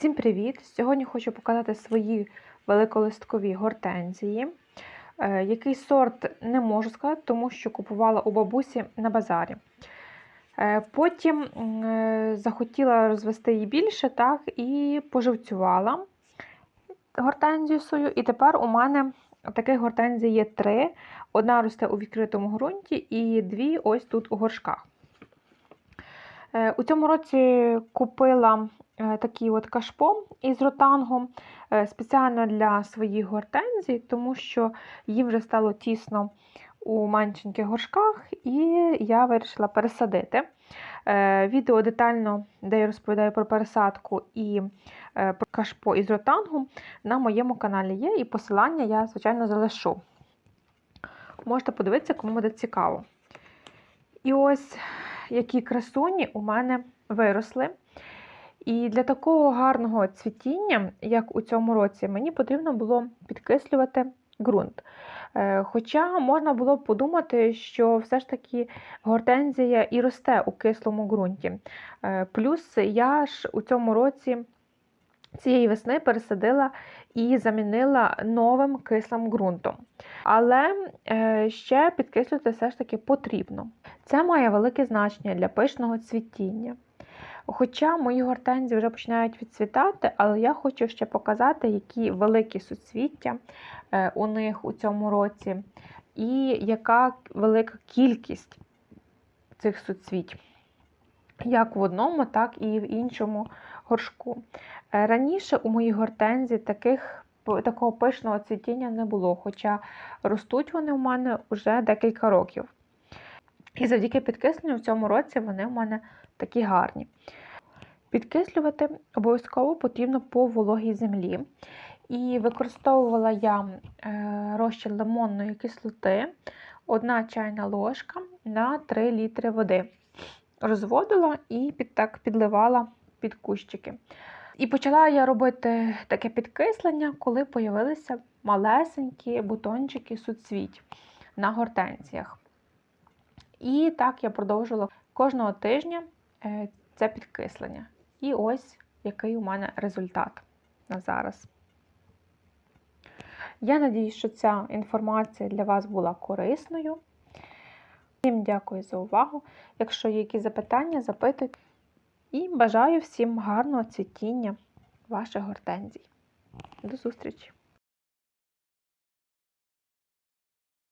Всім привіт! Сьогодні хочу показати свої великолисткові гортензії. Е, Який сорт не можу сказати, тому що купувала у бабусі на базарі. Е, Потім е, захотіла розвести її більше, так, і поживцювала гортензію свою. І тепер у мене таких гортензій є три. Одна росте у відкритому ґрунті, і дві ось тут у горшках. Е, У цьому році купила е, такий от кашпо із ротангом е, спеціально для своїх гортензій, тому що їм вже стало тісно у меншеньких горшках, і я вирішила пересадити. Відео детально, де я розповідаю про пересадку і про кашпо із ротангом, на моєму каналі є, і посилання я, звичайно, залишу. Можете подивитися, кому буде цікаво. І ось які красуні у мене виросли. І для такого гарного цвітіння, як у цьому році, мені потрібно було підкислювати ґрунт. Е, Хоча можна було б подумати, що все ж таки гортензія і росте у кислому ґрунті. Е, Плюс я ж у цьому році цієї весни пересадила і замінила новим кислим ґрунтом. Але е, ще підкислювати все ж таки потрібно. Це має велике значення для пишного цвітіння. Хоча мої гортензії вже починають відцвітати, але я хочу ще показати, які великі суцвіття е, у них у цьому році, і яка велика кількість цих суцвіть, як в одному, так і в іншому горшку. Е, Раніше у моїй гортензії таких, такого пишного цвітіння не було, хоча ростуть вони у мене вже декілька років. І завдяки підкисленню в цьому році вони в мене такі гарні. Підкислювати обов'язково потрібно по вологій землі. І використовувала я е, розчин лимонної кислоти, 1 чайна ложка на 3 літри води. Розводила і так підливала під кущики. І почала я робити таке підкислення, коли з'явилися малесенькі бутончики суцвіть на гортензіях. І так я продовжувала кожного тижня е, це підкислення. І ось який у мене результат на зараз. Я надіюсь, що ця інформація для вас була корисною. Всім дякую за увагу. Якщо є якісь запитання, запитуйте. І бажаю всім гарного цвітіння ваших гортензій. До зустрічі!